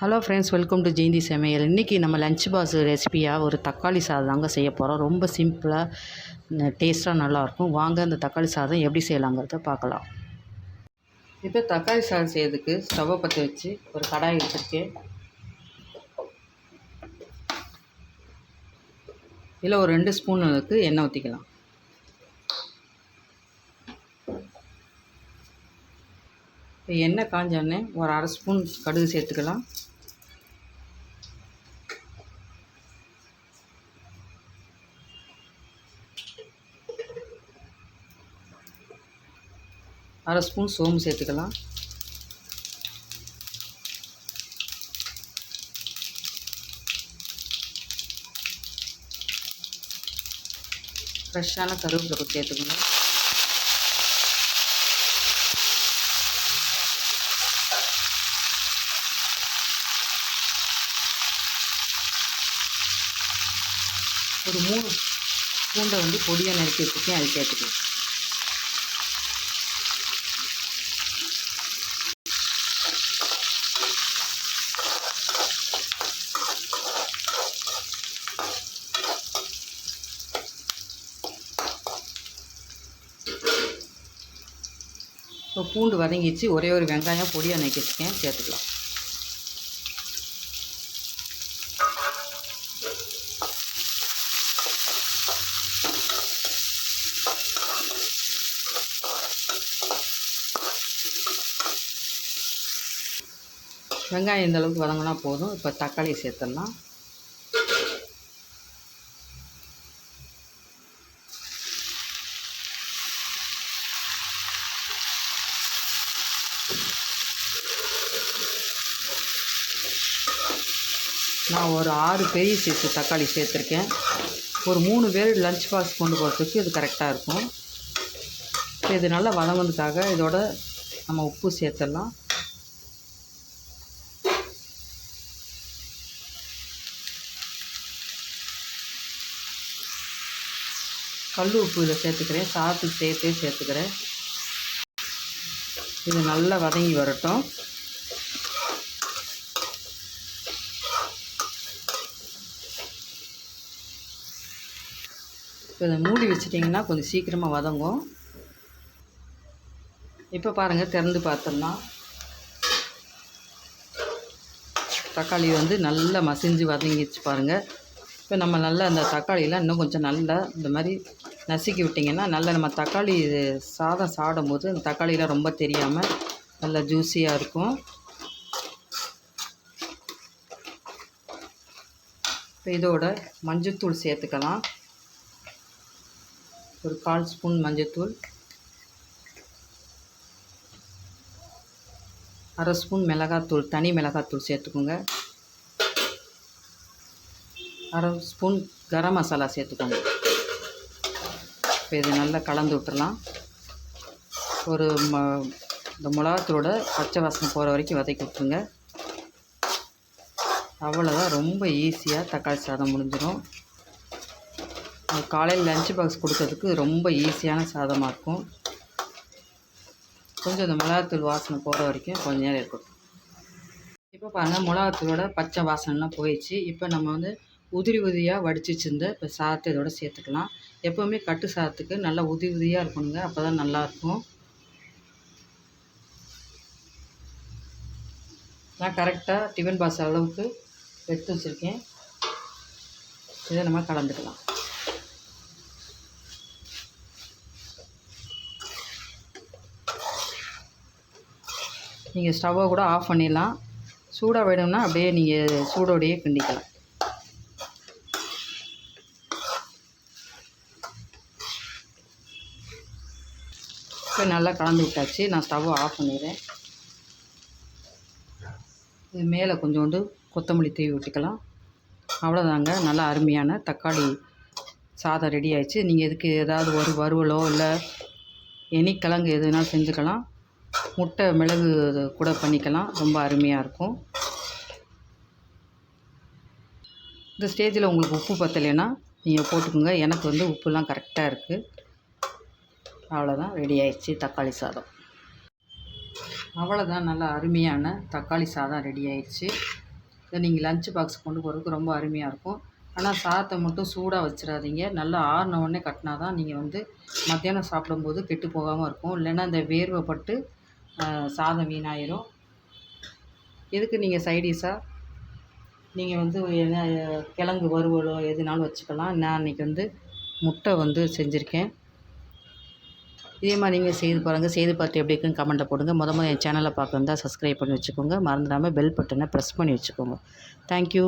Hello friends welcome to Jayanthi சமையல் இன்றைக்கி நம்ம லஞ்ச் பாஸ் ரெசிபியாக ஒரு தக்காளி சாதம் தாங்க செய்ய போகிறோம் ரொம்ப சிம்பிளாக டேஸ்ட்டாக நல்லாயிருக்கும் வாங்க அந்த தக்காளி சாதம் எப்படி செய்யலாங்கிறத பார்க்கலாம். இப்போ தக்காளி சாதம் செய்யறதுக்கு ஸ்டவ்வை பற்ற வச்சு ஒரு கடாய் வச்சுருக்கேன். இதில் ஒரு ரெண்டு ஸ்பூன் அளவுக்கு எண்ணெய் ஊற்றிக்கலாம் இப்போ எண்ணெய் காஞ்சோடனே ஒரு அரை ஸ்பூன் கடுகு சேர்த்துக்கலாம். அரை ஸ்பூன் சோம்பு சேர்த்துக்கலாம். ஃப்ரெஷ்ஷான கருவேப்பிலை சேர்த்துக்கணும். ஒரு மூணு பூண்டை வந்து பொடியாக நறுக்கி வச்சுருக்கேன் அது சேர்த்துக்கலாம். இப்போ பூண்டு வதங்கிச்சு ஒரே ஒரு வெங்காயம் பொடியாக நறுக்கி சேர்த்துக்கலாம். வெங்காயம் இந்த அளவுக்கு வதங்கினா போதும். இப்போ தக்காளி சேர்த்துடலாம். நான் ஒரு ஆறு பெரிய சைஸு தக்காளி சேர்த்துருக்கேன். ஒரு மூணு பேர் லஞ்ச் பாக்ஸ் கொண்டு போகிறதுக்கு இது கரெக்டாக இருக்கும். இது நல்லா வதங்கினதுக்காக இதோட நம்ம உப்பு சேர்த்துடலாம். கல் உப்பு இதில் சேர்த்துக்கிறேன். சாதத்துக்கு சேர்த்தே சேர்த்துக்கிறேன். இது நல்லா வதங்கி வரட்டும். இப்போ இதை மூடி வச்சிட்டிங்கன்னா கொஞ்சம் சீக்கிரமாக வதங்கும். இப்போ பாருங்கள் திறந்து பார்த்தோம்னா தக்காளி வந்து நல்லா மசிஞ்சு வதங்கிச்சு பாருங்கள் இப்போ நம்ம நல்லா அந்த தக்காளியெலாம் இன்னும் கொஞ்சம் நல்லா இந்த மாதிரி நசுக்கி விட்டிங்கன்னா நல்லா நம்ம தக்காளி சாதம் சாப்பிடும்போது அந்த தக்காளியெலாம் ரொம்ப தெரியாமல் நல்லா ஜூஸியாக இருக்கும். இப்போ இதோட மஞ்சத்தூள் சேர்த்துக்கலாம். ஒரு கால் ஸ்பூன் மஞ்சத்தூள். அரை ஸ்பூன் மிளகாத்தூள் தனி மிளகாத்தூள் சேர்த்துக்கோங்க. அரை ஸ்பூன் கரம் மசாலா சேர்த்துக்கோங்க. இப்போ இது நல்லா கலந்து விட்டுறலாம். ஒரு ம இந்த மிளகாத்தூளோட பச்சை வாசனை போகிற வரைக்கும் வதக்கி விட்டுருங்க. அவ்வளோதான் ரொம்ப ஈஸியாக தக்காளி சாதம் முடிஞ்சிடும். காலையில் லஞ்ச் பாக்ஸ் கொடுக்கறதுக்கு ரொம்ப ஈஸியான சாதமாக இருக்கும். கொஞ்சம் இந்த மிளகாத்தூள் வாசனை போகிற வரைக்கும் கொஞ்சம் நேரம் இருக்கட்டும். இப்போ பாருங்கள் மிளகாத்தூளோட பச்சை வாசனைலாம் போயிடுச்சு. இப்போ நம்ம வந்து உதிரி உதிரியாக வடிச்சிச்சிருந்த இப்போ சாதத்தை இதோட சேர்த்துக்கலாம். எப்போவுமே கட்டு சாதத்துக்கு நல்லா உதிரி உதிரியாக இருக்கணுங்க. அப்போ தான் நல்லாயிருக்கும் நான் கரெக்டாக டிஃபன் பாஸ் அளவுக்கு எடுத்து வச்சுருக்கேன். இதை நம்ம கலந்துக்கலாம். நீங்கள் ஸ்டவ்வை கூட ஆஃப் பண்ணிடலாம். சூடாக வேணும்னா அப்படியே நீங்கள் சூடோடையே கிண்டிக்கலாம். இப்போ நல்லா கலந்து விட்டாச்சு நான் ஸ்டவ்வை ஆஃப் பண்ணிடுறேன். இது மேலே கொஞ்சோண்டு கொத்தமல்லி தூவி விட்டுக்கலாம் அவ்வளோதாங்க நல்லா அருமையான தக்காளி சாதம் ரெடி ஆயிடுச்சு. நீங்கள் இதுக்கு ஏதாவது ஒரு வறுவலோ இல்லை எனி கிழங்கு எதுனாலும் செஞ்சுக்கலாம். முட்டை மிளகு கூட பண்ணிக்கலாம். ரொம்ப அருமையாக இருக்கும். இந்த ஸ்டேஜில் உங்களுக்கு உப்பு பத்தலைன்னா நீங்கள் போட்டுக்கோங்க. எனக்கு வந்து உப்புலாம் கரெக்டாக இருக்குது அவ்வளோதான் ரெடி ஆயிடுச்சு தக்காளி சாதம். அவ்வளோதான் நல்லா அருமையான தக்காளி சாதம் ரெடி ஆயிடுச்சு. இதை நீங்கள் லஞ்ச் பாக்ஸ் கொண்டு போகிறதுக்கு ரொம்ப அருமையாக இருக்கும். ஆனால் சாதத்தை மட்டும் சூடாக வச்சிடாதீங்க. நல்லா ஆறின உடனே கட்டினா தான் நீங்கள் வந்து மத்தியானம் சாப்பிடும்போது கெட்டு போகாமல் இருக்கும். இல்லைன்னா இந்த வேர்வைப்பட்டு சாதம் வீணாயிரும். இதுக்கு நீங்கள் சைடிஷாக நீங்கள் வந்து என்ன கிழங்கு வறுவலோ எதுனாலும் வச்சுக்கலாம். நான் இன்றைக்கி வந்து முட்டை வந்து செஞ்சுருக்கேன். இதே மாதிரி நீங்கள் செய்து பாருங்கள் செய்து பார்த்து எப்படி இருக்குன்னு கமெண்ட்டில் போடுங்க. முத முதல்ல என் சேனலை பார்க்குறதா சப்ஸ்கிரைப் பண்ணி வச்சுக்கோங்க. மறந்துடாமல் பெல் பட்டனை ப்ரெஸ் பண்ணி வச்சுக்கோங்க. தேங்க்யூ